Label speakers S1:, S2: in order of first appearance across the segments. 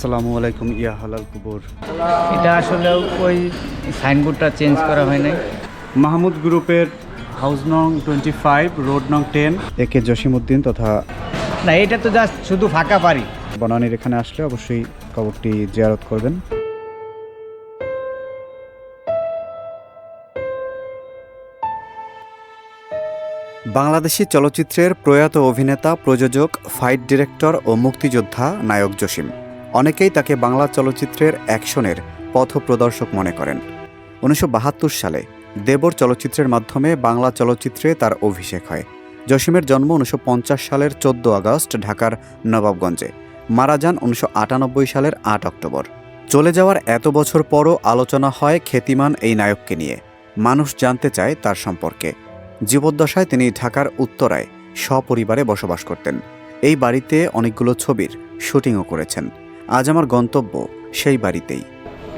S1: আসসালামু আলাইকুম ইয়া হালাল কুবুর।
S2: এটা আসলে ওই সাইনবোর্ডটা চেঞ্জ করা হয় নাই।
S1: মাহমুদ গ্রুপের হাউস নং টোয়েন্টি ফাইভ রোড নং টেন এ কে জসিমউদ্দিন তথা
S2: না এটা তো জাস্ট শুধু ফাঁকা পারি
S1: বনানীর এখানে আসলে অবশ্যই কবরটি জিয়ারত করবেন। বাংলাদেশি চলচ্চিত্রের প্রয়াত অভিনেতা প্রযোজক ফাইট ডিরেক্টর ও মুক্তিযোদ্ধা নায়ক জসিম। অনেকেই তাকে বাংলা চলচ্চিত্রের অ্যাকশনের পথপ্রদর্শক মনে করেন। উনিশশো বাহাত্তর সালে দেবর চলচ্চিত্রের মাধ্যমে বাংলা চলচ্চিত্রে তার অভিষেক হয়। জসিমের জন্ম উনিশশো পঞ্চাশ সালের চোদ্দ আগস্ট ঢাকার নবাবগঞ্জে। মারা যান উনিশশো আটানব্বই সালের আট অক্টোবর। চলে যাওয়ার এত বছর পরও আলোচনা হয় খ্যাতিমান এই নায়ককে নিয়ে। মানুষ জানতে চায় তার সম্পর্কে। জীবদ্দশায় তিনি ঢাকার উত্তরায় সপরিবারে বসবাস করতেন। এই বাড়িতে অনেকগুলো ছবির শুটিংও করেছেন। আজ আমার গন্তব্য সেই বাড়িতেই।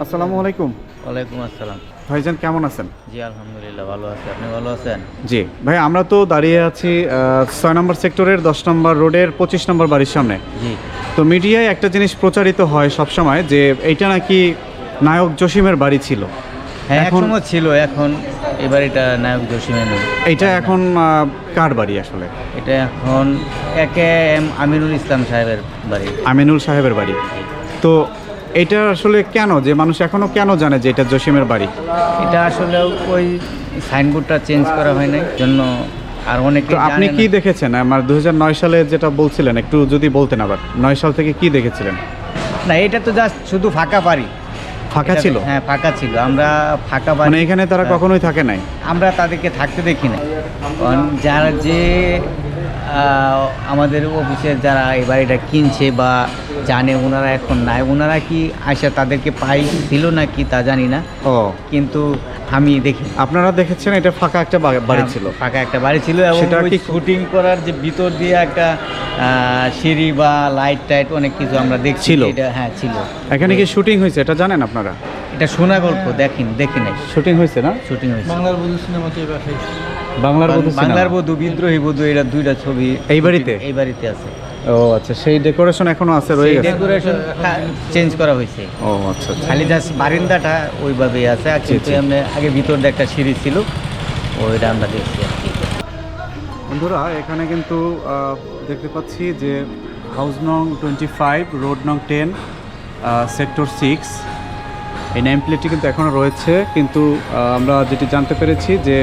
S1: আসসালামু আলাইকুম।
S2: ওয়ালাইকুম আসসালাম।
S1: ভাইজান কেমন আছেন?
S2: জি আলহামদুলিল্লাহ ভালো আছি। আপনি ভালো আছেন?
S1: জি। ভাই আমরা তো দাঁড়িয়ে আছি ছয় নম্বর সেক্টরের দশ নম্বর রোডের পঁচিশ নম্বর বাড়ির সামনে।
S2: জি।
S1: তো মিডিয়ায় একটা জিনিস প্রচারিত হয় সবসময় যে এইটা নাকি নায়ক জসিমের বাড়ি ছিল।
S2: হ্যাঁ
S1: এখন-
S2: এখনও ছিল এখন এবার এটা নায়ক জসিমে নেই
S1: এইটা এখন কার বাড়ি আসলে?
S2: এটা এখন একে এম আমিনুল ইসলাম সাহেবের বাড়ি।
S1: আমিনুল সাহেবের বাড়ি। তো এটা আসলে কেন? যে মানুষ এখনও কেন জানে যে এটা জসিমের বাড়ি?
S2: এটা আসলে ওই সাইনবোর্ডটা চেঞ্জ করা হয় নাই জন্য আর অনেক
S1: তো আপনি কি দেখেছেন? আমার দু হাজার নয় সালে যেটা বলছিলেন একটু যদি বলতেন আবার। নয় সাল থেকে কি দেখেছিলেন?
S2: না এটা তো জাস্ট শুধু ফাঁকা পারি
S1: ফাঁকা ছিল?
S2: হ্যাঁ ফাঁকা ছিল। আমরা ফাঁকা
S1: মানে এখানে তারা
S2: হ্যাঁ।
S1: কখনোই থাকে নাই?
S2: আমরা তাদেরকে থাকতে দেখি না যারা যে আমাদের অফিসের যারা এই বাড়িটা কিনছে বা জানে ওনারা এখন নাই ওনারা কি আসে তাদেরকে পাই ছিল না কি তা জানি না।
S1: ও।
S2: কিন্তু আমি দেখি
S1: আপনারা দেখেছেন এটা ফাঁকা একটা বাড়ি ছিল।
S2: হ্যাঁ, ফাঁকা একটা বাড়ি ছিল এবং
S1: সেটা কি-
S2: শুটিং করার যে ভিতর দিয়ে একটা সিঁড়ি বা লাইট টাইট অনেক কিছু আমরা দেখছি এটা হ্যাঁ ছিল।
S1: এখানে কি শুটিং হয়েছে এটা জানেন আপনারা?
S2: এটা শোনা গল্প দেখিন দেখি নাই
S1: শুটিং হয়েছে না?
S2: শুটিং হয়েছে।
S3: বাংলার বধু সিনেমাতে
S1: বাংলার বধূ
S2: বাংলার। বধূ বিদ্রোহী বধু এটা দুইটা ছবি
S1: এই বাড়িতে?
S2: এই বাড়িতে আছে।
S1: ও আচ্ছা সেই ডেকোরেশন এখনও আছে রয়ে গেছে
S2: ডেকোরেশন চেঞ্জ করা হয়েছে
S1: ও আচ্ছা আচ্ছা।
S2: খালি জাস্ট বারিন্দাটা ওইভাবেই আছে আর কিন্তু। এমনি আগে ভিতর একটা সিঁড়ি ছিল ওইটা আমরা দেখছি
S1: বন্ধুরা এখানে কিন্তু দেখতে পাচ্ছি যে হাউস নং টোয়েন্টি ফাইভ রোড নং টেন সেক্টর সিক্স এই নেম প্লেটটি কিন্তু এখনও রয়েছে কিন্তু আমরা যেটি জানতে পেরেছি যে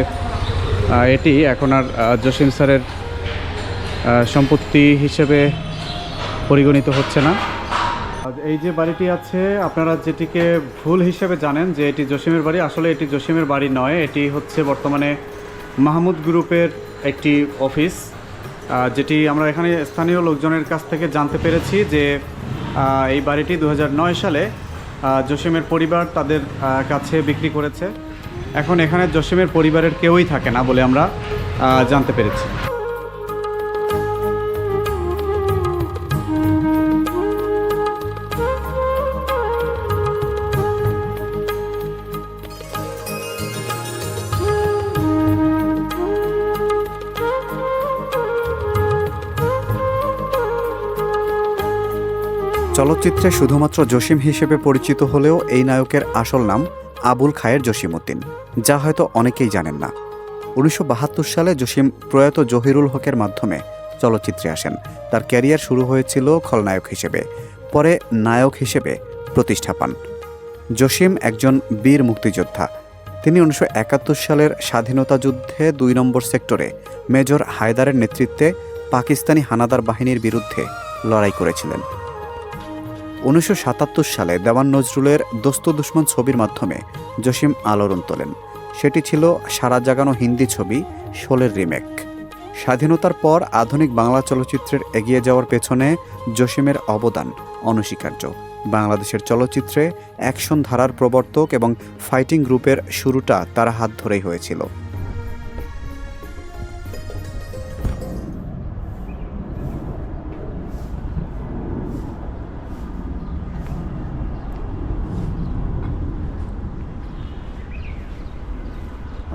S1: এটি এখন আর জসিম স্যারের সম্পত্তি হিসেবে পরিগণিত হচ্ছে না। এই যে বাড়িটি আছে, আপনারা যেটিকে ভুল হিসেবে জানেন যে এটি জসিমের বাড়ি, আসলে এটি জসিমের বাড়ি নয়, এটি হচ্ছে বর্তমানে মাহমুদ গ্রুপের একটি অফিস যেটি আমরা এখানে স্থানীয় লোকজনের কাছ থেকে জানতে পেরেছি যে এই বাড়িটি দু হাজার নয় সালে জসিমের পরিবার তাদের কাছে বিক্রি করেছে। এখন এখানে জসিমের পরিবারের কেউই থাকে না বলে আমরা জানতে পেরেছি। চলচ্চিত্রে শুধুমাত্র জসিম হিসেবে পরিচিত হলেও এই নায়কের আসল নাম আবুল খায়ের জসিমউদ্দিন, যা হয়তো অনেকেই জানেন না। উনিশশো বাহাত্তর সালে জসিম প্রয়াত জহিরুল হকের মাধ্যমে চলচ্চিত্রে আসেন। তার ক্যারিয়ার শুরু হয়েছিল খলনায়ক হিসেবে, পরে নায়ক হিসেবে প্রতিষ্ঠা পান। জসিম একজন বীর মুক্তিযোদ্ধা। তিনি উনিশশো একাত্তর সালের স্বাধীনতা যুদ্ধে দুই নম্বর সেক্টরে মেজর হায়দারের নেতৃত্বে পাকিস্তানি হানাদার বাহিনীর বিরুদ্ধে লড়াই করেছিলেন। উনিশশো সাতাত্তর সালে দেওয়ান নজরুলের দোস্ত দুশ্মন ছবির মাধ্যমে জসিম আলোড়ন তোলেন। সেটি ছিল সারা জাগানো হিন্দি ছবি শোলের রিমেক। স্বাধীনতার পর আধুনিক বাংলা চলচ্চিত্রের এগিয়ে যাওয়ার পেছনে জসিমের অবদান অনস্বীকার্য। বাংলাদেশের চলচ্চিত্রে অ্যাকশন ধারার প্রবর্তক এবং ফাইটিং গ্রুপের শুরুটা তার হাত ধরেই হয়েছিল।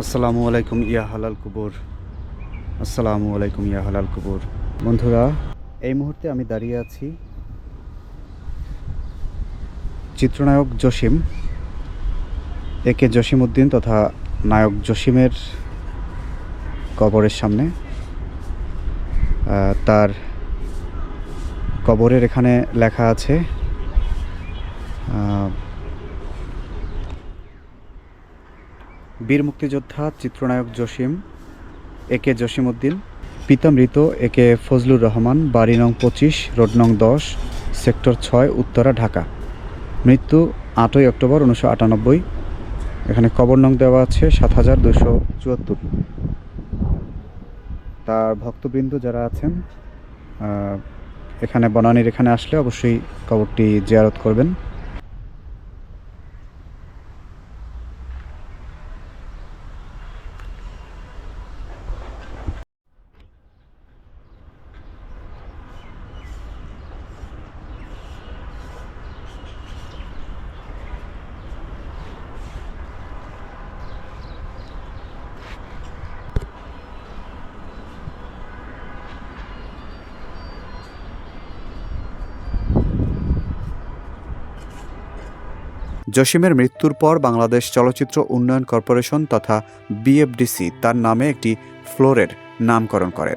S1: আসসালামু আলাইকুম, ইয়া হালাল কুবুর। আসসালামু আলাইকুম, ইয়া হালাল কুবুর। বন্ধুরা, এই মুহূর্তে আমি দাঁড়িয়ে আছি চিত্রনায়ক জসিম, এ কে জসিম উদ্দিন তথা নায়ক জসিমের কবরের সামনে। তার কবরের এখানে লেখা আছে বীর মুক্তিযোদ্ধা চিত্রনায়ক জসিম, এ কে জসিম উদ্দিন পিতা মৃত এ কে ফজলুর রহমান, বাড়ি নং পঁচিশ, রোড নং দশ, সেক্টর ছয়, উত্তরা, ঢাকা। মৃত্যু আটই অক্টোবর উনিশশো আটানব্বই। এখানে কবর নং দেওয়া আছে সাত হাজার দুশো চুয়াত্তর। তার ভক্তবৃন্দ যারা আছেন এখানে বনানীর এখানে আসলে অবশ্যই কবরটি জিয়ারত করবেন। জসিমের মৃত্যুর পর বাংলাদেশ চলচ্চিত্র উন্নয়ন কর্পোরেশন তথা বিএফডিসি তার নামে একটি ফ্লোরের নামকরণ করে।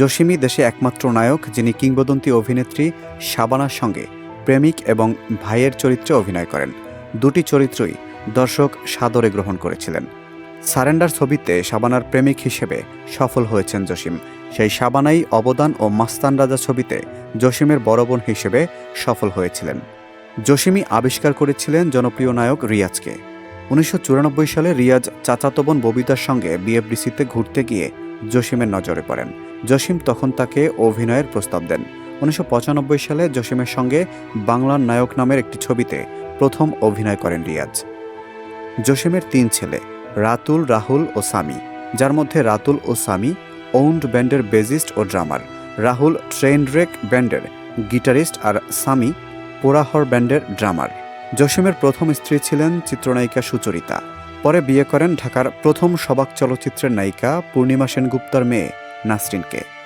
S1: জসিমই দেশে একমাত্র নায়ক, যিনি কিংবদন্তি অভিনেত্রী শাবানার সঙ্গে প্রেমিক এবং ভাইয়ের চরিত্রে অভিনয় করেন। দুটি চরিত্রই দর্শক সাদরে গ্রহণ করেছিলেন। সারেন্ডার ছবিতে শাবানার প্রেমিক হিসেবে সফল হয়েছেন জসিম। সেই শাবানাই অবদান ও মাস্তান রাজা ছবিতে জসিমের বড় বোন হিসেবে সফল হয়েছিলেন। জসিমি আবিষ্কার করেছিলেন জনপ্রিয় নায়ক রিয়াজকে। উনিশশো চুরানব্বই সালে রিয়াজ চাচাতো ববিতার সঙ্গে বিএফডিসিতে ঘুরতে গিয়ে জসিমের নজরে পড়েন। জসিম তখন তাকে অভিনয়ের প্রস্তাব দেন। উনিশশো পঁচানব্বই সালে জসিমের সঙ্গে বাংলার নায়ক নামের একটি ছবিতে প্রথম অভিনয় করেন রিয়াজ। জসিমের তিন ছেলে, রাতুল, রাহুল ও সামি। যার মধ্যে রাতুল ও সামি ওউন্ড ব্যান্ডের বেজিস্ট ও ড্রামার রাহুল ট্রেনড্রেক ব্যান্ডের গিটারিস্ট আর সামি পোড়াহর ব্যান্ডের ড্রামার। জসিমের প্রথম স্ত্রী ছিলেন চিত্রনায়িকা সুচরিতা। পরে বিয়ে করেন ঢাকার প্রথম সবাক চলচ্চিত্রের নায়িকা পূর্ণিমা সেনগুপ্তার মেয়ে নাসরিনকে।